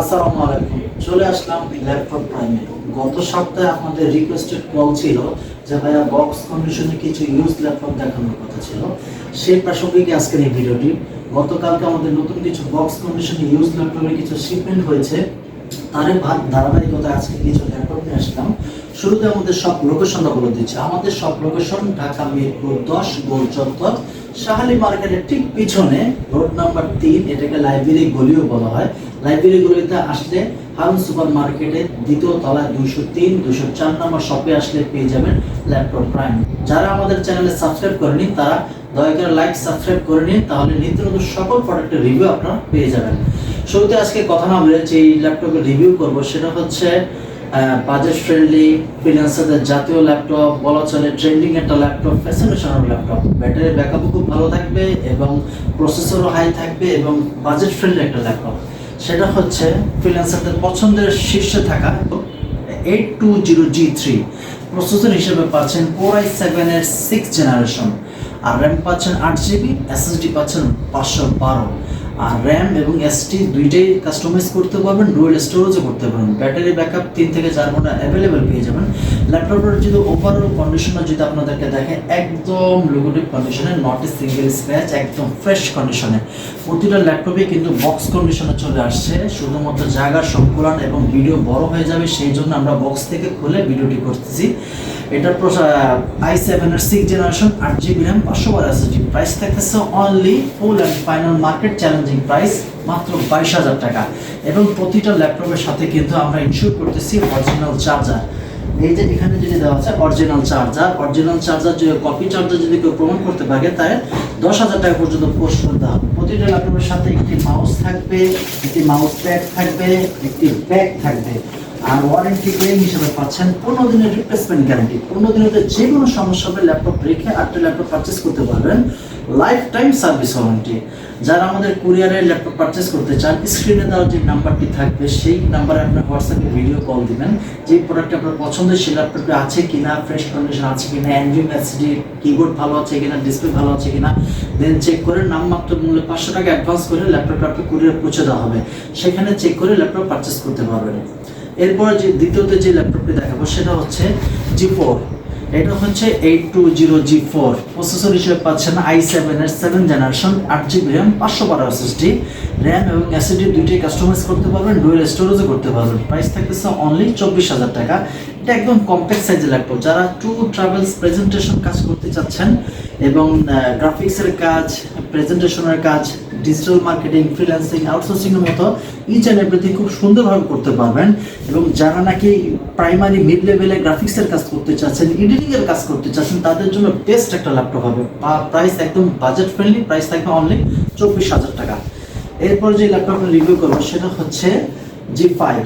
আসসালামু চলে আসলাম ল্যাপটপ প্রাইমে গত সপ্তাহে আপনাদের রিকোয়েস্টেড কল ছিল যে, ভাইয়া বক্স কন্ডিশনে কিছু ইউজ ল্যাপটপ দেখানোর কথা ছিল। সেই প্রাসঙ্গিক আজকের এই ভিডিওটি গতকালকে আমাদের নতুন কিছু বক্স কন্ডিশনে ইউজ ল্যাপটপের কিছু শিপমেন্ট হয়েছে। তারই ভাগ ধারাবাহিকতা আজকে কিছু ল্যাপটপ নিয়ে আসলাম। শুরুতে আমাদের সব লোকেশনটা বলে দিচ্ছি। আমাদের সব লোকেশন ঢাকা, মিরপুর দশ, গোল চত্বর। শাহালি মার্কেটের ঠিক পিছনে রোড নাম্বার তিন, এটাকে লাইব্রেরি গলিও বলা হয়। লাইব্রেরি গলিতে আসলে হারুন সুপার মার্কেটের দ্বিতীয় তলায় দুশো তিন দুশো চার নম্বর শপে আসলে পেয়ে যাবেন ল্যাপটপ প্রাইম। যারা আমাদের চ্যানেলে সাবস্ক্রাইব করেনি, তারা দয়া করে লাইক, সাবস্ক্রাইব করে নিন, তাহলে নিত্য নতুন সকল প্রোডাক্টের রিভিউ আপনারা পেয়ে যাবেন। শুরুতে আজকে কথা না বলে যে ল্যাপটপের রিভিউ করব সেটা হচ্ছে বাজেট ফ্রেন্ডলি ফিনান্সারদের জাতীয় ল্যাপটপ বলা চলে ট্রেন্ডিং একটা ল্যাপটপ ফ্যাসিনেশনাল ল্যাপটপ ব্যাটারি ব্যাকআপও খুব ভালো থাকবে এবং প্রসেসরও হাই থাকবে এবং বাজেট ফ্রেন্ডলি একটা ল্যাপটপ সেটা হচ্ছে ফ্রিল্যান্সারদের পছন্দের শীর্ষে থাকা eight two zero G three processor হিসেবে পাচ্ছেন কোর আই সেভেনের সিক্স জেনারেশন আর র্যাম পাচ্ছেন আট জিবি এসএসডি পাচ্ছেন পাঁচশো বারো। আর র্যাম এবং এসটি দুইটাই কাস্টমাইজ করতে পারবেন ডুয়েল স্টোরেজও করতে পারবেন। ব্যাটারি ব্যাকআপ তিন থেকে চার ঘণ্টা অ্যাভেলেবেল পেয়ে যাবেন। ল্যাপটপের যদি ওভারঅল কন্ডিশনটা যদি আপনাদেরকে দেখে, একদম লুকুটিভ কন্ডিশনে নট এ সিঙ্গেল স্ক্র্যাচ একদম ফ্রেশ কন্ডিশনে প্রতিটা ল্যাপটপে কিন্তু বক্স কন্ডিশনে চলে আসছে। শুধুমাত্র জায়গার সংকুলন এবং ভিডিও বড় হয়ে যাবে, সেই জন্য আমরা বক্স থেকে খুলে ভিডিওটি করতেছি। এটার আই সেভেনের সিক্স জেনারেশন আট জিবি র্যাম পাঁচশো বার প্রাইস থাকতেছে only full and final market challenging price মাত্র বাইশ হাজার টাকা। এবং প্রতিটা ল্যাপটপের সাথে কিন্তু আমরা ইনশিওর করতেছি অরিজিনাল চার্জার এই যে এখানে যদি দেওয়া আছে অরিজিনাল চার্জার অরিজিনাল চার্জার যদি কপি চার্জার যদি কেউ প্রমাণ করতে পারে, তাহলে দশ হাজার টাকা পর্যন্ত পোস্ট করতে হবে। প্রতিটা ল্যাপটপের সাথে একটি মাউস থাকবে, একটি মাউস প্যাড থাকবে, একটি ব্যাগ থাকবে। আর ওয়ারেন্টি ক্লেম হিসেবে পাচ্ছেন পনেরো দিনের রিপ্লেসমেন্ট গ্যারান্টি পনেরো দিনের যে কোনো সমস্যা হবে, ল্যাপটপ রেখে আরেকটা ল্যাপটপ পারচেস করতে পারবেন। লাইফ টাইম সার্ভিস ওয়ারেন্টি যারা আমাদের কুরিয়ারে ল্যাপটপ পারচেস করতে চান স্ক্রিনে দেওয়া যে নাম্বারটি থাকবে, সেই নাম্বারে আপনার হোয়াটসঅ্যাপে ভিডিও কল দিবেন, যে প্রোডাক্ট আপনার পছন্দের সেই ল্যাপটপে আছে কিনা ফ্রেশ কন্ডিশন আছে কিনা অ্যান্ড্রয়েড এসডি কিবোর্ড ভালো আছে কিনা ডিসপ্লে ভালো আছে কিনা দেন চেক করে নামমাত্র মূল্যে পাঁচশো টাকা অ্যাডভান্স করে ল্যাপটপটা আপনি কুরিয়ার পৌঁছে দেওয়া হবে। সেখানে চেক করে ল্যাপটপ পারচেস করতে পারবেন। এরপর যে দ্বিতীয়তে যে ল্যাপটপটি দেখাবো, সেটা হচ্ছে জি এটা হচ্ছে eight two zero G four processor হিসেবে পাচ্ছেন আই সেভেনের সেভেন জেনারেশন আট জিবি র্যাম পাঁচশো বারো এসএসডি র্যাম এবং এসএসডি দুইটাই কাস্টমাইজ করতে পারবেন ডুয়েল স্টোরেজও করতে পারবেন। প্রাইস থাকতেছে অনলি চব্বিশ হাজার টাকা। এটা একদম কম্প্যাক্ট সাইজের ল্যাপটপ যারা টু ট্রাভেলস প্রেজেন্টেশন কাজ করতে চাচ্ছেন এবং গ্রাফিক্সের কাজ প্রেজেন্টেশনের কাজ ডিজিটাল মার্কেটিং ফ্রিল্যান্সিং আউটসোর্সিং এর মতো ইচ অ্যান্ড এভরিথিং খুব সুন্দরভাবে করতে পারবেন। এবং যারা নাকি প্রাইমারি মিড লেভেলে গ্রাফিক্সের কাজ করতে চাচ্ছেন এডিটিং এর কাজ করতে চাচ্ছেন, তাদের জন্য বেস্ট একটা ল্যাপটপ হবে। প্রাইস একদম বাজেট ফ্রেন্ডলি প্রাইস থাকবে অনলি চব্বিশ হাজার টাকা। এরপর যে ল্যাপটপটা রিভিউ করব, সেটা হচ্ছে জি ফাইভ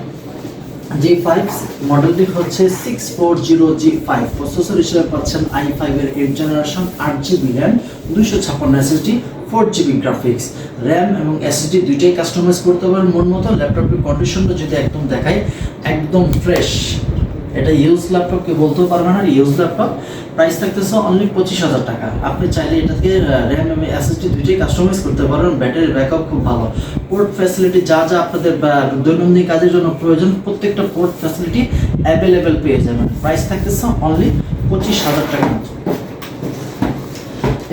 জি ফাইভ মডেলটি হচ্ছে six four zero G five processor হিসেবে পাচ্ছেন আই ফাইভের এইট জেনারেশন আট জিবি র্যাম দুইশো ছাপ্পান্ন SSD four GB graphics RAM এবং এসএসডি দুইটাই কাস্টমাইজ করতে পারেন। মন মতো ল্যাপটপের কন্ডিশনটা যদি একদম দেখাই, একদম ফ্রেশ এটা ইউজ ল্যাপটপকে বলতেও পারবে না ইউজ ল্যাপটপ প্রাইস থাকতেছে অনলি পঁচিশ হাজার টাকা। আপনি চাইলে এটাকে র্যাম এবং এসএসডি দুইটাই কাস্টমাইজ করতে পারেন ব্যাটারি ব্যাকআপ খুব ভালো। পোর্ট ফ্যাসিলিটি যা যা আপনাদের দৈনন্দিন কাজের জন্য প্রয়োজন, প্রত্যেকটা পোর্ট ফ্যাসিলিটি অ্যাভেলেবেল পেয়ে যাবেন। প্রাইস থাকতেছে অনলি পঁচিশ হাজার টাকা মতো।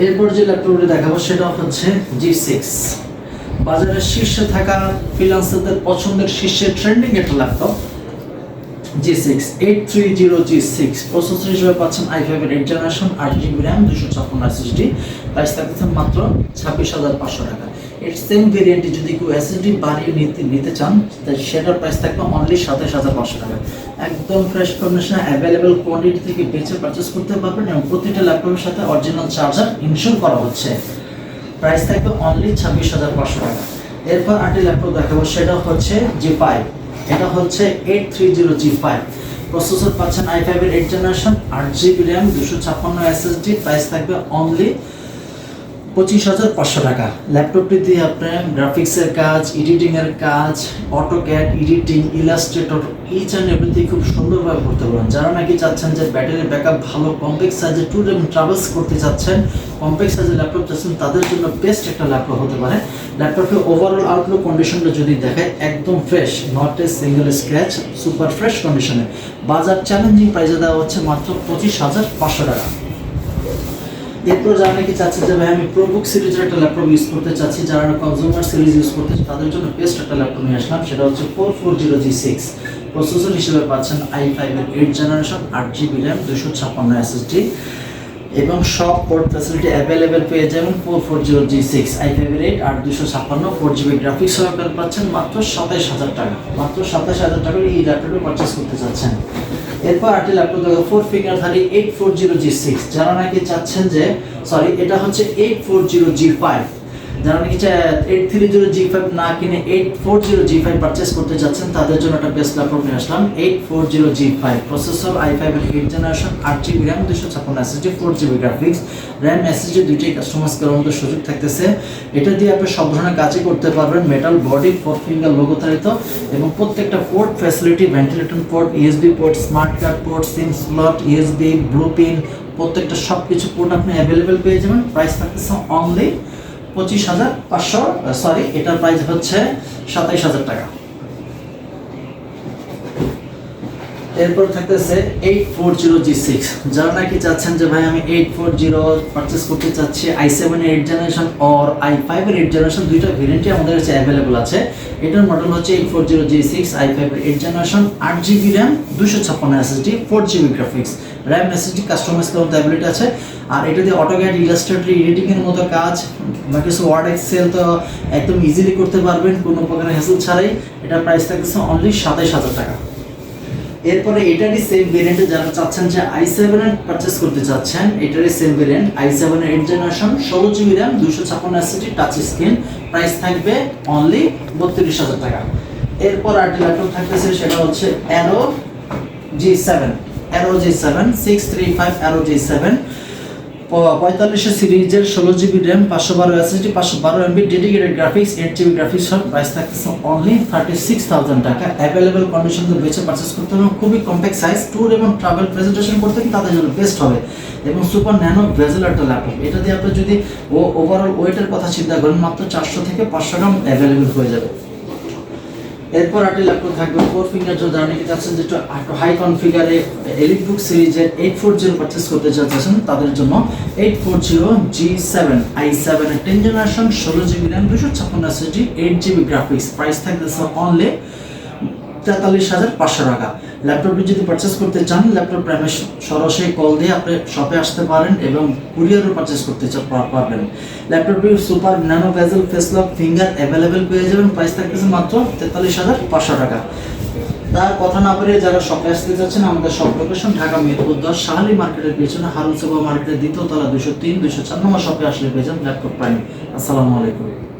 এরপর যে ল্যাপটপটি দেখাবো সেটা হচ্ছে জি সিক্স বাজারের শীর্ষে থাকা ফ্রিলান্সারদের পছন্দের শীর্ষে ট্রেন্ডিং একটা laptop G six eight three zero G six processor হিসেবে পাচ্ছেন আই ফাইভের এইট জেনারেশন আট জিবি র্যাম দুশো ছাপ্পান্ন এসএসডি প্রাইস থাকতেছে মাত্র ছাব্বিশ হাজার পাঁচশো টাকা। এর সেম ভেরিয়েন্টে যদি কেউ বাড়িয়ে নিতে নিতে চান সেটার প্রাইস থাকবে অনলি সাতাশ হাজার পাঁচশো টাকা। একদম ফ্রেশ কন্ডিশন অ্যাভেলেবেল কোয়ান্টিটি থেকে পারচেস করতে পারবেন এবং প্রতিটা ল্যাপটপের সাথে অরিজিনাল চার্জার ইনশোর করা হচ্ছে। প্রাইস থাকবে অনলি ছাব্বিশ হাজার পাঁচশো টাকা। এরপর আরেকটি ল্যাপটপ দেখাবো, সেটা হচ্ছে জি ফাইভ এটা হচ্ছে eight three zero G five processor পাচ্ছেন আই ফাইভের এইট জেনারেশন আট জিবি র্যাম দুশো ছাপ্পান্ন এসএসডি প্রাইস থাকবে অনলি পঁচিশ হাজার পাঁচশো টাকা। ল্যাপটপটি দিয়ে আপনি গ্রাফিক্সের কাজ এডিটিংয়ের কাজ AutoCAD editing Illustrator each and everything খুব সুন্দরভাবে করতে পারবেন যারা নাকি চাচ্ছেন যে ব্যাটারি ব্যাকআপ ভালো কম্প্যাক্ট সাইজে ট্যুর এবং ট্রাভেলস করতে চাচ্ছেন কম্প্যাক্ট সাইজের ল্যাপটপ চাচ্ছেন, তাদের জন্য বেস্ট একটা ল্যাপটপ হতে পারে। ল্যাপটপের ওভারঅল আউটলুক কন্ডিশনটা যদি দেখায় একদম fresh not a single scratch super fresh কন্ডিশনে বাজার চ্যালেঞ্জিং প্রাইসে দেওয়া হচ্ছে মাত্র পঁচিশ হাজার পাঁচশো টাকা। এরপর যারা নাকি চাচ্ছে যে, ভাই, আমি প্রোবুক সিরিজের একটা ল্যাপটপ ইউজ করতে চাচ্ছি, যারা কনজিউমার সিরিজ ইউজ করতে তাদের জন্য বেস্ট একটা ল্যাপটপ নিয়ে আসলাম। সেটা হচ্ছে four four zero G six processor হিসেবে পাচ্ছেন আই ফাইভের এইট জেনারেশন আট জিবি র্যাম দুশো ছাপ্পান্ন এসএসডি এবং সব পোর্ট ফ্যাসিলিটি অ্যাভেলেবেল পেয়ে যাবেন four four zero G six I ফাইভের এইট আট দুশো ছাপ্পান্ন ফোর জিবি গ্রাফিক্স সহকারে পাচ্ছেন মাত্র সাতাইশ হাজার টাকা। মাত্র সাতাইশ হাজার টাকার এই ল্যাপটপটি পারচেস করতে চাচ্ছেন। এরপর আটটি ল্যাপটপ দেখো four finger ধারি eight four zero G six যারা নাকি চাচ্ছেন যে সরি এটা হচ্ছে eight four zero G five যারা নাকি eight three zero G five না কিনে eight four zero G five purchase করতে যাচ্ছেন, তাদের জন্য একটা বেস্ট ল্যাপটপ নিয়ে আসলাম eight four zero G five processor I five এর এইট জেনারেশন আট জিবি র্যাম দুশো ছাপ্পান্ন SSD four GB graphics RAM SSD দুইটাই কাস্টমাইজ করার মতো সুযোগ থাকতেছে। এটা দিয়ে আপনি সব ধরনের কাজই করতে পারবেন metal body four finger logo তারিত এবং প্রত্যেকটা port facility ventilator port USB port smart card port SIM slot USB blue pin প্রত্যেকটা সব কিছু পোর্ট আপনি অ্যাভেলেবেল পেয়ে যাবেন। প্রাইস থাকতেছে অনলি পঁচিশ হাজার পাঁচশো সরি এটার প্রাইস হচ্ছে সাতাইশ হাজার টাকা। এরপর থাকতেছে eight four zero G six যারা নাকি চাচ্ছেন যে, ভাই, আমি এইট ফোর জিরো পারচেস করতে চাচ্ছি I seven eight generation or I ফাইভের এইট জেনারেশন দুইটা ভেরিয়েন্টই আমাদের কাছে অ্যাভেলেবল আছে। এটার মডেল হচ্ছে eight four zero G six I ফাইভের এইট জেনারেশন আট জিবি র্যাম দুশো ছাপ্পান্ন SSD four GB graphics RAM SSD customize করার মতো অ্যাবিলিটি আছে। আর এটা দিয়ে অটোক্যাড ইলাস্ট্রেটর এডিটিংয়ের মতো কাজ। কিছু ওয়ার্ড এক্সেল তো একদম ইজিলি করতে পারবেন, কোনো প্রকার হ্যাসেল ছাড়াই। এটার প্রাইস থাকতেছে অনলি সাতাইশ হাজার টাকা। এরপরে এটারই সেম ভেরিয়েন্টে যারা চাচ্ছেন যে আই সেভেন পারচেস করতে চাচ্ছেন, এটারই same variant I seven eight generation ষোলো জিবি র্যাম দুশো ছাপ্পান্ন এসএসডি টাচ স্ক্রিন প্রাইস থাকবে অনলি বত্রিশ হাজার টাকা। এরপর আরেকটি ল্যাপটপ থাকতেছে, সেটা হচ্ছে Aero G seven Aero G seven six three five Aero G seven পঁয়তাল্লিশে সিরিজের ষোলো জিবি র্যাম, পাঁচশো বারো এসএসডি, পাঁচশো বারো MB dedicated graphics eight GB graphics সব প্রাইস থাকতেছে অনলি থার্টি সিক্স থাউজেন্ড টাকা অ্যাভেলেবেল কন্ডিশন বেছে পারচেস করতে হবে খুবই কম্প্যাক্ট সাইজ ট্যুর এবং ট্রাভেল প্রেজেন্টেশন করতে কি তাদের জন্য বেস্ট হবে। এবং সুপার ন্যানো ভেজেল একটা ল্যাপটপ এটা দিয়ে আপনি যদি ও ওভারঅল ওয়েটের কথা চিন্তা করেন, মাত্র চারশো থেকে পাঁচশো গ্রাম অ্যাভেলেবেল হয়ে যাবে। এরপর আটটি ল্যাপটপ থাকবে ফোর ফিঙ্গার যদি আপনি কি চাচ্ছেন যে একটু হাই কনফিগারে এলিট বুক সিরিজের এইট ফোর জিরো পারচেস করতে চাচ্ছেন, তাদের জন্য eight four zero G seven I seven ten generation ষোলো জিবি র্যাম দুশো ছাপ্পান্ন SSD eight GB graphics price থাকতেছে অনলি তেতাল্লিশ হাজার পাঁচশো টাকা। ল্যাপটপটি যদি পারচেস করতে চান ল্যাপটপ প্রাইমে সরাসরি কল দিয়ে আপনি শপে আসতে পারেন এবং কুরিয়ারও পারচেস করতে পারবেন। ল্যাপটপটি super nano bezel face lock finger available পেয়ে যাবেন। প্রাইস থাকতেছে মাত্র তেতাল্লিশ হাজার পাঁচশো টাকা। তার কথা না পেরে যারা শপে আসতে যাচ্ছেন আমাদের শপ লোকেশন ঢাকা মিরপুর দশ, শাহালি মার্কেটের পেছনে হারুন সুপার মার্কেটের দ্বিতীয় তলা দুশো তিন, দুশো চার নম্বর শপে আসলে পেয়ে যান ল্যাপটপ প্রাইম আসসালামু আলাইকুম।